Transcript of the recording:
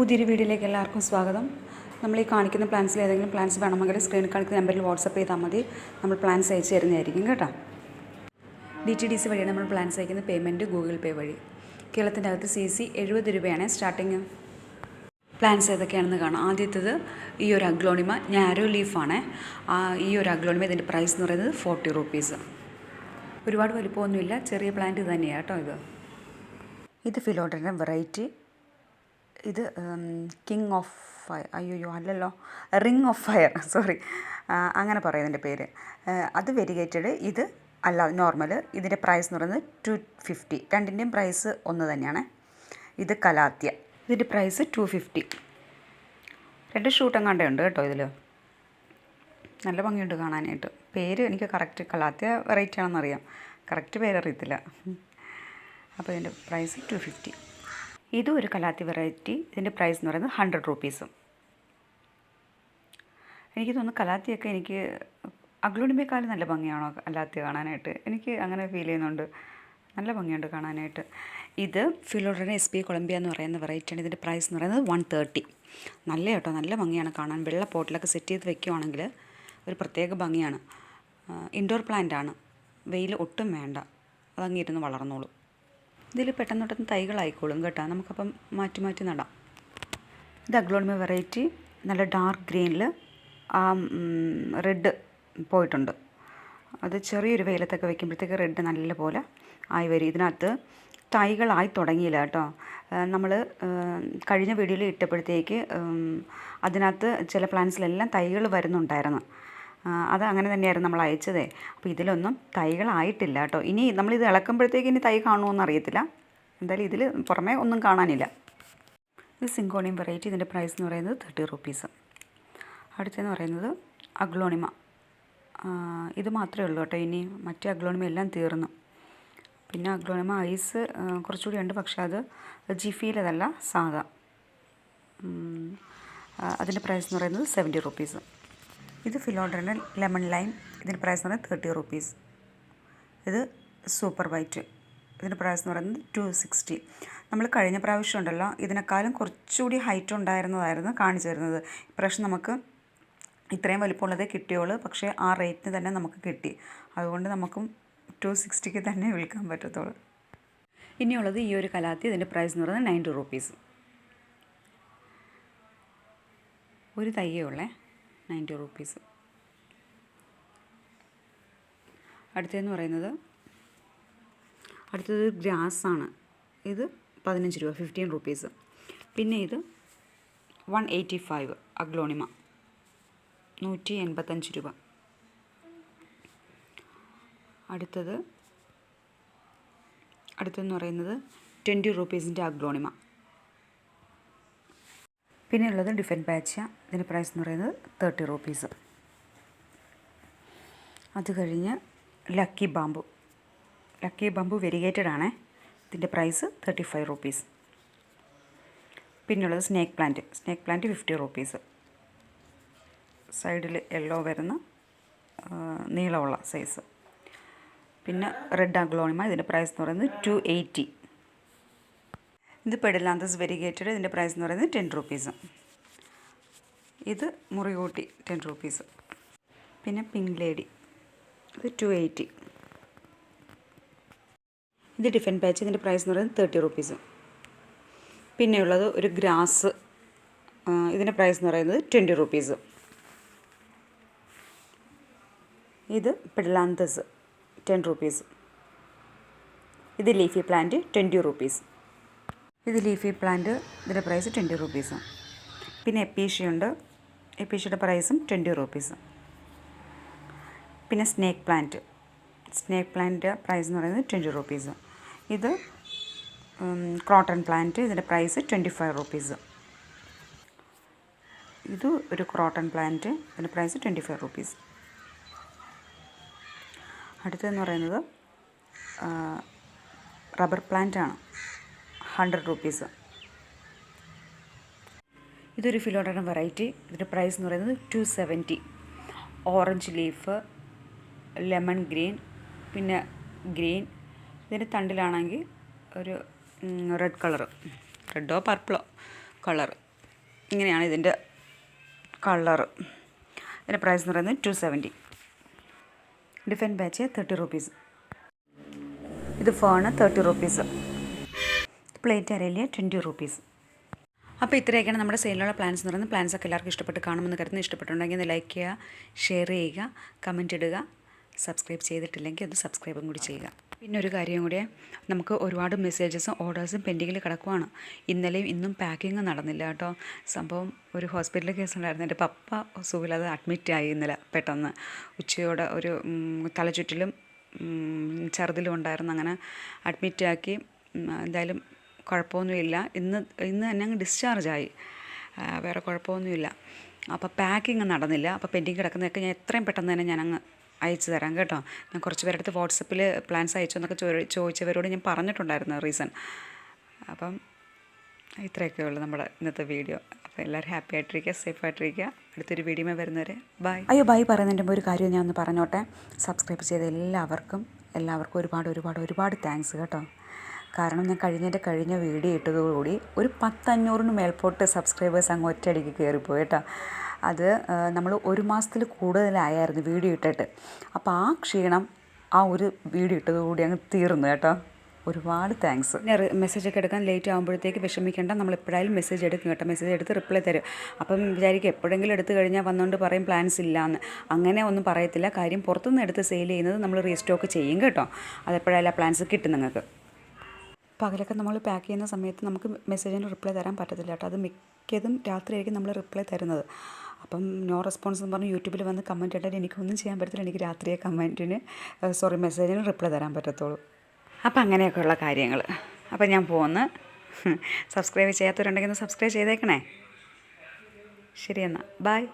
പുതിയൊരു വീഡിയോയിലേക്ക് എല്ലാവർക്കും സ്വാഗതം. നമ്മൾ ഈ കാണിക്കുന്ന പ്ലാൻസിൽ ഏതെങ്കിലും പ്ലാൻസ് വേണമെങ്കിൽ സ്ക്രീനിൽ കാണിക്കുന്ന നമ്പറിൽ വാട്സപ്പ് ചെയ്താൽ മതി. നമ്മൾ പ്ലാൻസ് അയച്ചു തരുന്നതായിരിക്കും കേട്ടോ. ഡി ടി ഡി സി വഴിയാണ് നമ്മൾ പ്ലാൻസ് അയക്കുന്ന പേയ്മെന്റ് ഗൂഗിൾ പേ വഴി. കേരളത്തിന്റെ അകത്ത് സി സി എഴുപത് രൂപയാണ് സ്റ്റാർട്ടിങ് പ്ലാൻസ് ഏതൊക്കെയാണെന്ന് കാണാം. ആദ്യത്തേത് ഈ ഒരു അഗ്ലോണിമ ഞാരോ ലീഫാണ് ഈ ഒരു അഗ്ലോണിമ ഇതിന്റെ പ്രൈസ് എന്ന് പറയുന്നത് ഫോർട്ടി റുപ്പീസ് ഒരുപാട് വലിപ്പമൊന്നുമില്ല. ചെറിയ പ്ലാന്റ് തന്നെയാണ് കേട്ടോ ഇത്. ഇത് ഫിലോഡറിന്റെ വെറൈറ്റി ഇത് കിങ് ഓഫ് ഫയർ അയ്യോ അല്ലല്ലോ. റിങ് ഓഫ് ഫയർ സോറി അങ്ങനെ പറയുന്നതിന്റെ പേര്. അത് വെരിഗേറ്റഡ് ഇത് അല്ല നോർമൽ ഇതിന്റെ പ്രൈസ് എന്ന് പറയുന്നത് ടു ഫിഫ്റ്റി രണ്ടിന്റെയും പ്രൈസ് ഒന്ന് തന്നെയാണ്. ഇത് കലാത്യ. ഇതിന്റെ പ്രൈസ് ടു ഫിഫ്റ്റി രണ്ട് ഷൂട്ടും കണ്ടുണ്ട് കേട്ടോ ഇതിൽ നല്ല ഭംഗിയുണ്ട് കാണാനായിട്ട്. പേര് എനിക്ക് കറക്റ്റ് കലാത്യ വെറൈറ്റി ആണെന്നറിയാം. കറക്റ്റ് പേരറിയത്തില്ല. അപ്പോൾ ഇതിന്റെ പ്രൈസ് ടു ഫിഫ്റ്റി ഇതും ഒരു കലാത്തി വെറൈറ്റി ഇതിന്റെ പ്രൈസ് എന്ന് പറയുന്നത് ഹൺഡ്രഡ് റുപ്പീസും എനിക്ക് തോന്നുന്നു കലാത്തിയൊക്കെ എനിക്ക് അഗ്ലോണിമേക്കാളും നല്ല ഭംഗിയാണോ കലാത്തി കാണാനായിട്ട്? എനിക്ക് അങ്ങനെ ഫീൽ ചെയ്യുന്നുണ്ട്. നല്ല ഭംഗിയുണ്ട് കാണാനായിട്ട്. ഇത് ഫിലോഡറിന് എസ് പി കൊളംബിയ എന്ന് പറയുന്ന വെറൈറ്റിയാണ് ഇതിന്റെ പ്രൈസ് എന്ന് പറയുന്നത് വൺ തേർട്ടി നല്ല കേട്ടോ നല്ല ഭംഗിയാണ് കാണാൻ. വെള്ള പോട്ടിലൊക്കെ സെറ്റ് ചെയ്ത് വെക്കുവാണെങ്കിൽ ഒരു പ്രത്യേക ഭംഗിയാണ്. ഇൻഡോർ പ്ലാന്റ് ആണ്. വെയിൽ ഒട്ടും വേണ്ട. അതങ്ങിരുന്ന് വളർന്നോളൂ. ഇതിൽ പെട്ടെന്ന് പെട്ടെന്ന് തൈകളായിക്കോളും കേട്ടോ. നമുക്കപ്പം മാറ്റി മാറ്റി നടാം. ഇത് അഗ്ലോണിമ വെറൈറ്റി. നല്ല ഡാർക്ക് ഗ്രീനിൽ ആ റെഡ് പോയിട്ടുണ്ട്. അത് ചെറിയൊരു വെയിലത്തൊക്കെ വെക്കുമ്പോഴത്തേക്ക് റെഡ് നല്ല പോലെ ആയി വരും. ഇതിനകത്ത് തൈകളായി തുടങ്ങിയില്ല കേട്ടോ. നമ്മൾ കഴിഞ്ഞ വീഡിയോയിൽ ഇട്ടപ്പോഴത്തേക്ക് അതിനകത്ത് ചില പ്ലാന്റ്സിലെല്ലാം തൈകൾ വരുന്നുണ്ടായിരുന്നു. അത് അങ്ങനെ തന്നെയായിരുന്നു നമ്മൾ അയച്ചതേ. അപ്പോൾ ഇതിലൊന്നും തൈകളായിട്ടില്ല കേട്ടോ. ഇനി നമ്മളിത് ഇളക്കുമ്പോഴത്തേക്ക് ഇനി തൈ കാണുമെന്ന് അറിയത്തില്ല. എന്തായാലും ഇതിൽ പുറമേ ഒന്നും കാണാനില്ല. ഇത് സിങ്കോണിയം വെറൈറ്റി. ഇതിന്റെ പ്രൈസ് എന്ന് പറയുന്നത് തേർട്ടി റുപ്പീസ് അടുത്തെന്ന് പറയുന്നത് അഗ്ലോണിമ. ഇത് മാത്രമേ ഉള്ളൂ കേട്ടോ. ഇനി മറ്റേ അഗ്ലോണിമ എല്ലാം തീർന്നു. പിന്നെ അഗ്ലോണിമ ഐസ് കുറച്ചുകൂടി ഉണ്ട്. പക്ഷേ അത് ജിഫിയിലതല്ല സാധാ. അതിന്റെ പ്രൈസ് എന്ന് പറയുന്നത് സെവന്റി റുപ്പീസ് ഇത് ഫിലോഡറിന്റെ ലെമൺ ലൈം ഇതിന്റെ പ്രൈസ് എന്ന് പറയുന്നത് തേർട്ടി റുപ്പീസ് ഇത് സൂപ്പർ വൈറ്റ് ഇതിന്റെ പ്രൈസ് എന്ന് പറയുന്നത് ടു സിക്സ്റ്റി നമ്മൾ കഴിഞ്ഞ പ്രാവശ്യം ഉണ്ടല്ലോ ഇതിനേക്കാളും കുറച്ചുകൂടി ഹൈറ്റ് ഉണ്ടായിരുന്നതായിരുന്നു കാണിച്ചു തരുന്നത്. ഇപ്രാവശ്യം നമുക്ക് ഇത്രയും വലിപ്പമുള്ളതേ കിട്ടിയുള്ളൂ പക്ഷേ ആ റേറ്റിന് തന്നെ നമുക്ക് കിട്ടി. അതുകൊണ്ട് നമുക്കും ടു സിക്സ്റ്റിക്ക് തന്നെ വിൽക്കാൻ പറ്റത്തുള്ളൂ. ഇനിയുള്ളത് ഈ ഒരു കലാത്തി ഇതിന്റെ പ്രൈസ് എന്ന് പറയുന്നത് നയന്റി റുപ്പീസ് ഒരു തയ്യേ ഉള്ളേ. Ninety rupees. അടുത്തതെന്ന് പറയുന്നത് അടുത്തത് ഗ്രാസ് ആണ് ഇത് പതിനഞ്ച് രൂപ ഫിഫ്റ്റീൻ റുപ്പീസ്. പിന്നെ ഇത് വൺ എയ്റ്റി ഫൈവ് അഗ്ലോണിമ നൂറ്റി എൺപത്തഞ്ച് രൂപ. അടുത്തത് അടുത്തെന്ന് പറയുന്നത് ട്വന്റി റുപ്പീസിന്റെ അഗ്ലോണിമ. പിന്നെയുള്ളത് ഡിഫൻ പാച്ച ഇതിന്റെ പ്രൈസ് എന്ന് പറയുന്നത് തേർട്ടി റുപ്പീസ്. അത് കഴിഞ്ഞ് lucky bamboo. Lucky bamboo variegated ആണ്. ഇതിന്റെ പ്രൈസ് തേർട്ടി ഫൈവ് റുപ്പീസ്. പിന്നുള്ളത് snake plant. Snake plant fifty rupees. സൈഡിൽ യെല്ലോ വരുന്ന നീളമുള്ള സൈസ്. പിന്നെ റെഡ് അഗ്ലോണിമ ഇതിന്റെ പ്രൈസ് എന്ന് പറയുന്നത് ടു എയ്റ്റി. ഇത് പെഡിലാന്തസ് വെരിഗേറ്റഡ് ഇതിന്റെ പ്രൈസ് എന്ന് പറയുന്നത് ടെൻ റുപ്പീസ്. ഇത് മുറികൂട്ടി ടെൻ റുപ്പീസ് പിന്നെ പിങ്ക് ലേഡി ഇത് ടു എയ്റ്റി ഇത് ഡിഫൻ പാച്ച് ഇതിന്റെ പ്രൈസ് എന്ന് പറയുന്നത് തേർട്ടി റുപ്പീസ് പിന്നെയുള്ളത് ഒരു ഗ്രാസ്. ഇതിന്റെ പ്രൈസ് എന്ന് പറയുന്നത് ട്വന്റി റുപ്പീസ് ഇത് പെഡലാന്തസ് ടെൻ റുപ്പീസ് ഇത് ലീഫി പ്ലാന്റ് ട്വന്റി റുപ്പീസ് ഇത് ലീഫി പ്ലാന്റ് ഇതിന്റെ പ്രൈസ് ട്വന്റി റുപ്പീസ് പിന്നെ എപ്പീഷ്യയുണ്ട് എപ്പീഷ്യയുടെ പ്രൈസും ട്വന്റി റുപ്പീസ്. പിന്നെ snake plant. Snake plant price എന്ന് പറയുന്നത് ട്വന്റി റുപ്പീസ്. ഇത് ക്രോട്ടൺ പ്ലാന്റ്. ഇതിന്റെ പ്രൈസ് ട്വന്റി ഫൈവ് റുപ്പീസ്. ഇത് ഒരു ക്രോട്ടൺ പ്ലാന്റ്. ഇതിന്റെ പ്രൈസ് ട്വന്റി ഫൈവ് റുപ്പീസ്. അടുത്തതെന്ന് പറയുന്നത് റബ്ബർ പ്ലാന്റ് ആണ്. Hundred rupees. ഇതൊരു ഫിലോഡന വെറൈറ്റി. ഇതിന്റെ പ്രൈസ് എന്ന് പറയുന്നത് two seventy orange leaf lemon green പിന്നെ ഗ്രീൻ ഇതിന്റെ തണ്ടിലാണെങ്കിൽ ഒരു റെഡ് കളർ റെഡോ പർപ്പിളോ കളർ ഇങ്ങനെയാണ് ഇതിന്റെ കളർ ഇതിന്റെ പ്രൈസ് എന്ന് പറയുന്നത് two seventy different batch thirty rupees ഇത് ഫോണ് തേർട്ടി റുപ്പീസ് പ്ലേറ്റ് അരയിലെ ട്വന്റി റുപ്പീസ് അപ്പോൾ ഇത്രയൊക്കെയാണ് നമ്മുടെ സെയിലുള്ള പ്ലാൻസ് എന്ന് പറയുന്നത്. പ്ലാൻസ് ഒക്കെ എല്ലാവർക്കും ഇഷ്ടപ്പെട്ട് കാണുമെന്ന് കരുതുന്നു. ഇഷ്ടപ്പെട്ടുണ്ടെങ്കിൽ ലൈക്ക് ചെയ്യുക ഷെയർ ചെയ്യുക കമന്റ് ഇടുക. സബ്സ്ക്രൈബ് ചെയ്തിട്ടില്ലെങ്കിൽ ഒന്ന് സബ്സ്ക്രൈബും കൂടി ചെയ്യുക. പിന്നെ ഒരു കാര്യം കൂടി നമുക്ക് ഒരുപാട് മെസ്സേജസും ഓർഡേഴ്സും പെൻഡിങ്ങിൽ കിടക്കുവാണ്. ഇന്നലെയും ഇന്നും പാക്കിങ് നടന്നില്ല കേട്ടോ. സംഭവം ഒരു ഹോസ്പിറ്റൽ കേസ് ഉണ്ടായിരുന്നു. എന്റെ പപ്പ സുഖിലത് അഡ്മിറ്റ് ആയി ഇന്നലെ പെട്ടെന്ന്. ഉച്ചയോടെ ഒരു തലചുറ്റിലും ചെറുതിലും ഉണ്ടായിരുന്നു. അങ്ങനെ അഡ്മിറ്റ് ആക്കി എന്തായാലും കുഴപ്പമൊന്നുമില്ല. ഇന്ന് ഇന്ന് തന്നെ അങ്ങ് ഡിസ്ചാർജായി വേറെ കുഴപ്പമൊന്നുമില്ല. അപ്പോൾ പാക്കിങ് നടന്നില്ല. അപ്പോൾ പെൻഡിങ് കിടക്കുന്നതൊക്കെ ഞാൻ എത്രയും പെട്ടെന്ന് തന്നെ ഞാൻ അങ്ങ് അയച്ചു തരാം കേട്ടോ. ഞാൻ കുറച്ച് പേരുടെ അടുത്ത് വാട്സപ്പിൽ പ്ലാൻസ് അയച്ചു എന്നൊക്കെ ചോദിച്ചവരോട് ഞാൻ പറഞ്ഞിട്ടുണ്ടായിരുന്നു റീസൺ അപ്പം ഇത്രയൊക്കെ ഉള്ളൂ നമ്മുടെ ഇന്നത്തെ വീഡിയോ അപ്പോൾ എല്ലാവരും ഹാപ്പി ആയിട്ടിരിക്കുക സേഫ് ആയിട്ടിരിക്കുക. അടുത്തൊരു വീഡിയോ വരുന്നവരെ ബൈ അയ്യോ ബൈ പറയുന്നതിന്റെ ഒരു കാര്യം ഞാൻ ഒന്ന് പറഞ്ഞോട്ടെ. സബ്സ്ക്രൈബ് ചെയ്ത എല്ലാവർക്കും എല്ലാവർക്കും ഒരുപാട് ഒരുപാട് ഒരുപാട് താങ്ക്സ് കേട്ടോ. കാരണം ഞാൻ കഴിഞ്ഞതിന്റെ കഴിഞ്ഞ വീഡിയോ ഇട്ടതോടുകൂടി ഒരു പത്തഞ്ഞൂറിന് മേൽപോട്ട് സബ്സ്ക്രൈബേഴ്സ് അങ്ങ് ഒറ്റയടിക്ക് കയറിപ്പോയി കേട്ടോ. അത് നമ്മൾ ഒരു മാസത്തിൽ കൂടുതലായായിരുന്നു വീഡിയോ ഇട്ടിട്ട്. അപ്പോൾ ആ ക്ഷീണം ആ ഒരു വീഡിയോ ഇട്ടതോടുകൂടി അങ്ങ് തീർന്നു കേട്ടോ. ഒരുപാട് താങ്ക്സ്. മെസ്സേജ് ഒക്കെ എടുക്കാൻ ലേറ്റ് ആകുമ്പോഴത്തേക്ക് വിഷമിക്കേണ്ട. നമ്മൾ എപ്പോഴായാലും മെസ്സേജ് എടുക്കും കേട്ടോ. മെസ്സേജ് എടുത്ത് റിപ്ലൈ തരും. അപ്പം വിചാരിക്കും എപ്പോഴെങ്കിലും എടുത്തു കഴിഞ്ഞാൽ വന്നുകൊണ്ട് പറയും പ്ലാൻസ് ഇല്ല എന്ന് അങ്ങനെ ഒന്നും പറയത്തില്ല. കാര്യം പുറത്തുനിന്ന് എടുത്ത് സെയിൽ ചെയ്യുന്നത് നമ്മൾ റീസ്റ്റോക്ക് ചെയ്യും കേട്ടോ. അതെപ്പോഴായാലും ആ പ്ലാൻസ് കിട്ടും നിങ്ങൾക്ക്. പകലൊക്കെ നമ്മൾ പാക്ക് ചെയ്യുന്ന സമയത്ത് നമുക്ക് മെസ്സേജിന് റിപ്ലൈ തരാൻ പറ്റത്തില്ല കേട്ടോ. അത് മിക്കതും രാത്രിയായിരിക്കും നമ്മൾ റിപ്ലൈ തരുന്നത്. അപ്പം നോ റെസ്പോൺസ് എന്ന് പറഞ്ഞ് യൂട്യൂബിൽ വന്ന് കമന്റ് ഇട്ടാൽ എനിക്കൊന്നും ചെയ്യാൻ പറ്റത്തില്ല. എനിക്ക് രാത്രിയെ കമന്റിന് സോറി മെസ്സേജിന് റിപ്ലൈ തരാൻ പറ്റത്തുള്ളൂ. അപ്പം അങ്ങനെയൊക്കെയുള്ള കാര്യങ്ങൾ. അപ്പം ഞാൻ പോകുന്ന സബ്സ്ക്രൈബ് ചെയ്യാത്തവരുണ്ടെങ്കിൽ ഒന്ന് സബ്സ്ക്രൈബ് ചെയ്തേക്കണേ. ശരി എന്നാൽ. ബൈ.